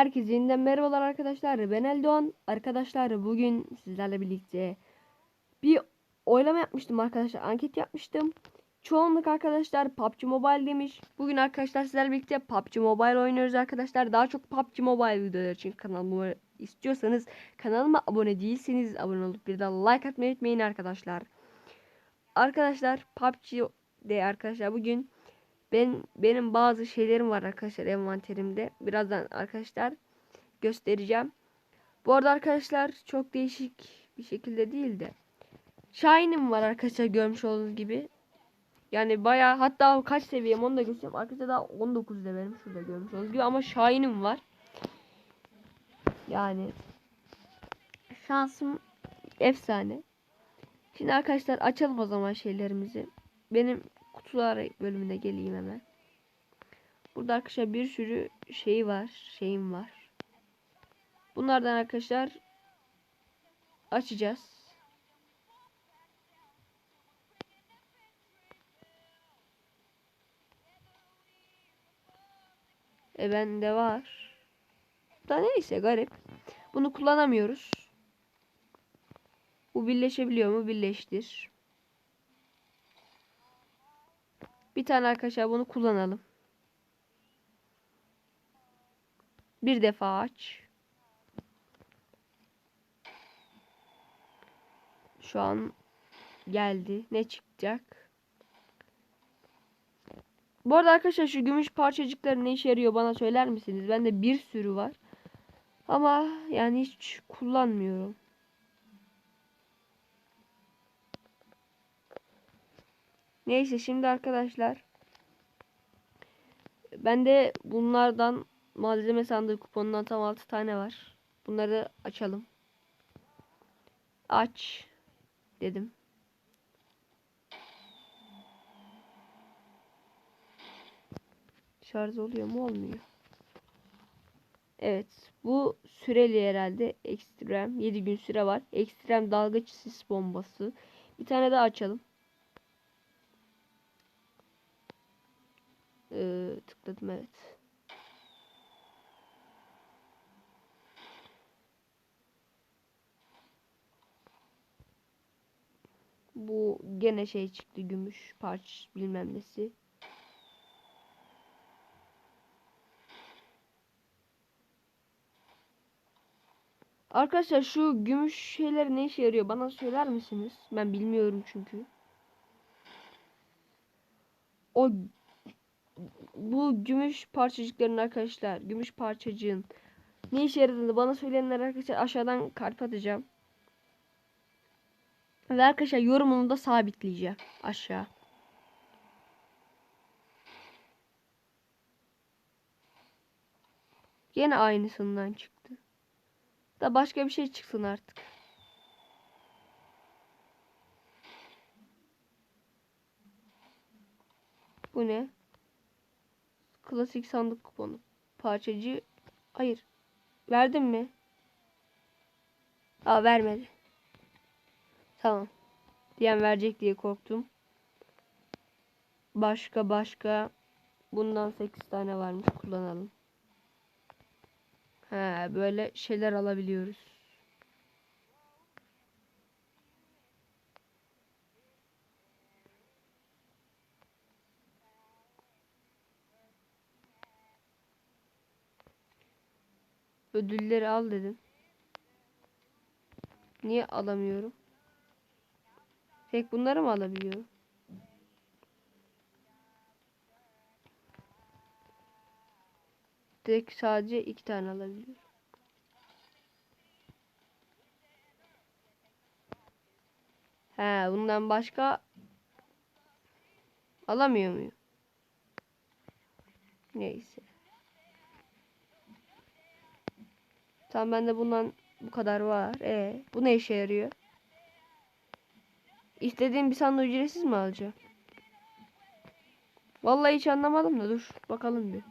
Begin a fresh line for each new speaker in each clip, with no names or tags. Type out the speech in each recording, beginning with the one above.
Herkese yeniden merhabalar arkadaşlar. Ben Eldoğan. Arkadaşlar bugün sizlerle birlikte bir oylama yapmıştım arkadaşlar. Anket yapmıştım. Çoğunluk arkadaşlar PUBG Mobile demiş. Bugün arkadaşlar sizlerle birlikte PUBG Mobile oynuyoruz arkadaşlar. Daha çok PUBG Mobile videolar için kanalıma istiyorsanız kanalıma abone değilseniz abone olup bir de like atmayı unutmayın arkadaşlar. Arkadaşlar PUBG de arkadaşlar bugün ben benim bazı şeylerim var arkadaşlar envanterimde. Birazdan arkadaşlar göstereceğim. Bu arada arkadaşlar çok değişik bir şekilde değil de Shine'im var arkadaşlar görmüş olduğunuz gibi. Yani baya hatta kaç seviyem onu da göstereyim. Arkadaşlar daha 19 levelim şurada görmüş olduğunuz gibi ama Shine'im var. Yani şansım efsane. Şimdi arkadaşlar açalım o zaman şeylerimizi. Benim kutular bölümüne geleyim hemen. Burada arkadaşlar bir sürü şey var. Şeyim var. Bunlardan arkadaşlar açacağız. E bende var. Da neyse garip. Bunu kullanamıyoruz. Bu birleşebiliyor mu? Birleştir. Bir tane arkadaşlar bunu kullanalım. Bir defa aç. Şu an geldi. Ne çıkacak? Bu arada arkadaşlar şu gümüş parçacıkları ne işe yarıyor bana söyler misiniz? Bende bir sürü var. Ama yani hiç kullanmıyorum. Neyse şimdi arkadaşlar. Bende bunlardan malzeme sandığı kuponundan tam 6 tane var. Bunları açalım. Aç dedim. Şarj oluyor mu? Olmuyor. Evet. Bu süreli herhalde. Ekstrem. 7 gün süre var. Ekstrem dalgıç sis bombası. Bir tane daha açalım. Ee, tıkladım evet. Bu gene şey çıktı gümüş parç bilmem nesi. Arkadaşlar şu gümüş şeyler ne işe yarıyor bana söyler misiniz? Ben bilmiyorum çünkü. O bu gümüş parçacıkların arkadaşlar gümüş parçacığın ne işe yaradığını bana söyleyenler arkadaşlar aşağıdan kalp atacağım. Ve arkadaşlar yorumumu da sabitleyeceğim aşağı. Yine aynısından çıktı. Da başka bir şey çıksın artık. Bu ne? Klasik sandık kuponu. Parçacı. Hayır. Verdim mi? Aa vermedi. Tamam. Diyen verecek diye korktum. Başka başka. Bundan 8 tane varmış. Kullanalım. He böyle şeyler alabiliyoruz. Ödülleri al dedim. Niye alamıyorum? Tek bunları mı alabiliyorum? Tek sadece iki tane alabiliyorum. He bundan başka alamıyor muyum? Neyse. Tamam bende bundan bu kadar var. E bu ne işe yarıyor? İstediğim bir sandığı ücretsiz mi alacağım? Vallahi hiç anlamadım da dur bakalım bir.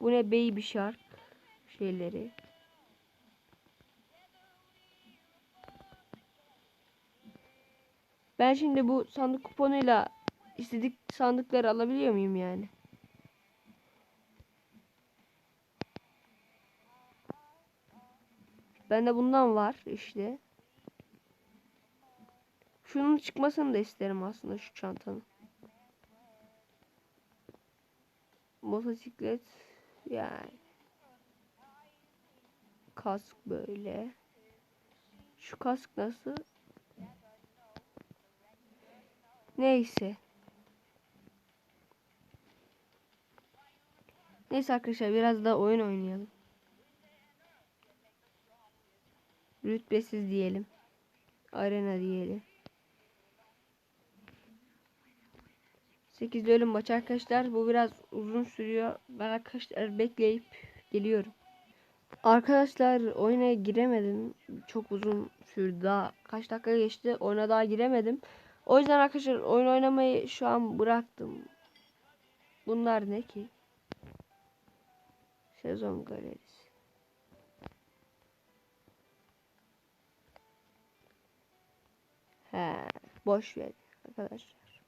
Bu ne baby shark şeyleri. Ben şimdi bu sandık kuponuyla istedik sandıkları alabiliyor muyum yani? Bende bundan var işte. Şunun çıkmasını da isterim aslında şu çantanın. Motosiklet yani. Kask böyle. Şu kask nasıl? Neyse. Neyse arkadaşlar biraz da oyun oynayalım. Rütbesiz diyelim. Arena diyelim. 8 ölüm maç arkadaşlar. Bu biraz uzun sürüyor. Ben arkadaşlar bekleyip geliyorum. Arkadaşlar oyuna giremedim. Çok uzun sürdü. Daha kaç dakika geçti. Oyuna daha giremedim. O yüzden arkadaşlar oyun oynamayı şu an bıraktım. Bunlar ne ki? Sezon galerisi. He, boş ver arkadaşlar.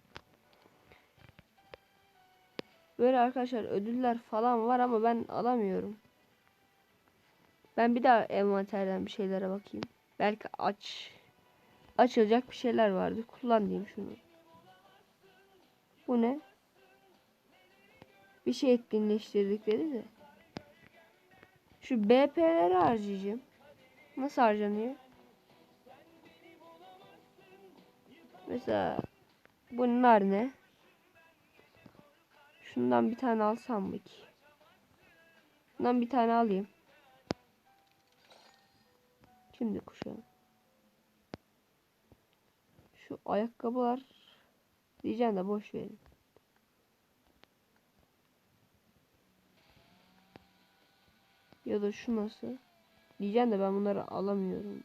Böyle arkadaşlar ödüller falan var ama ben alamıyorum. Ben bir daha envanterden bir şeylere bakayım. Belki aç açılacak bir şeyler vardı. Kullan diyeyim şunu. Bu ne? Bir şey etkinleştirdik dedi de. Şu BP'leri harcayacağım. Nasıl harcanıyor? Mesela bunlar ne? Şundan bir tane alsam mı ki? Bundan bir tane alayım. Şimdi kuşalım. Şu ayakkabılar diyeceğim de boş verin. Ya da şu nasıl? Diyeceğim de ben bunları alamıyorum.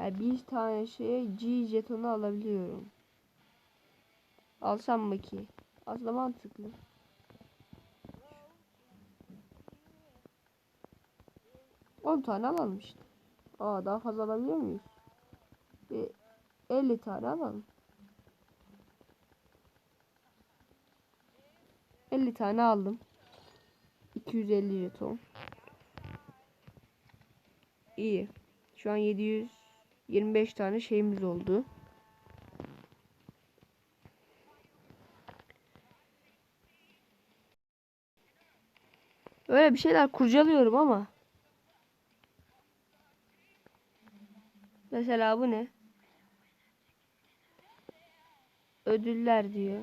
Yani bir tane şeye G jetonu alabiliyorum. Alsam mı ki? Aslında mantıklı. On tane alalım işte. Aa daha fazla alabiliyor muyuz? Bir 50 tane alalım. 50 tane aldım. 250 jeton. İyi. Şu an 725 tane şeyimiz oldu. Öyle bir şeyler kurcalıyorum ama. Mesela bu ne? Ödüller diyor.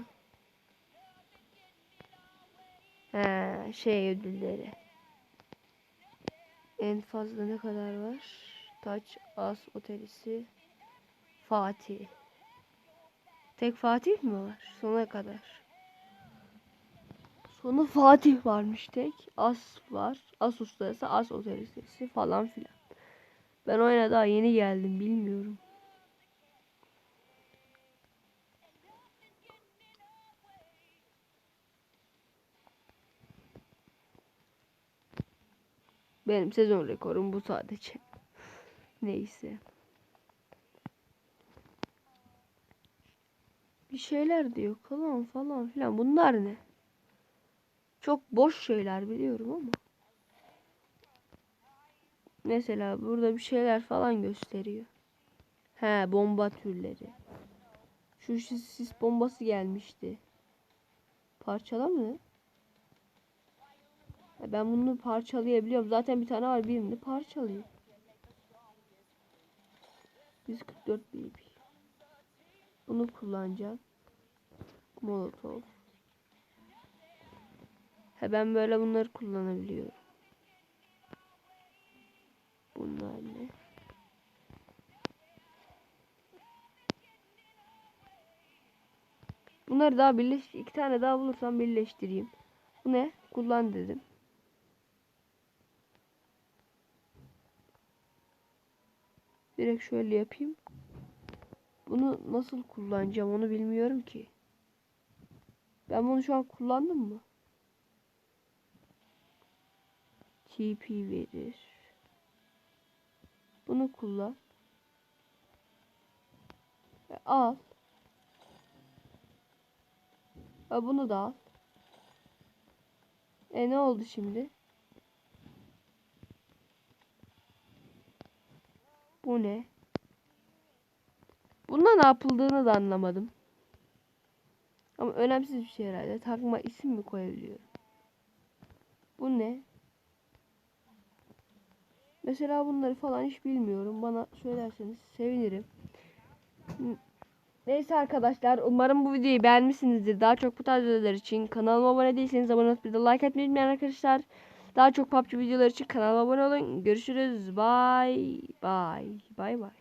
He, şey ödülleri. En fazla ne kadar var? Taç As Otelisi Fatih. Tek Fatih mi var? Sona kadar. Sonu Fatih varmış tek. As var. As ustası, As Otelisi falan filan. Ben oyuna daha yeni geldim bilmiyorum. Benim sezon rekorum bu sadece. Neyse. Bir şeyler diyor kalan falan filan. Bunlar ne? Çok boş şeyler biliyorum ama. Mesela burada bir şeyler falan gösteriyor. He bomba türleri. Şu sis, bombası gelmişti. Parçala? Ben bunu parçalayabiliyorum. Zaten bir tane var birini parçalıyor. 144 BB. Bunu kullanacağım. Molotov. He ben böyle bunları kullanabiliyorum. Bunlar ne? Bunları daha birleş iki tane daha bulursam birleştireyim. Bu ne? Kullan dedim. Direkt şöyle yapayım. Bunu nasıl kullanacağım onu bilmiyorum ki. Ben bunu şu an kullandım mı? TP verir. Bunu kullan. E, al. E, bunu da al. E ne oldu şimdi? Bu ne? Bunda ne yapıldığını da anlamadım. Ama önemsiz bir şey herhalde. Takma isim mi koyabiliyorum? Bu ne? Mesela bunları falan hiç bilmiyorum. Bana söylerseniz sevinirim. Neyse arkadaşlar umarım bu videoyu beğenmişsinizdir. Daha çok bu tarz videolar için kanalıma abone değilseniz abone olup bir de like etmeyi unutmayın arkadaşlar. Daha çok PUBG videolar için kanalıma abone olun. Görüşürüz. Bye. Bye. Bye bye.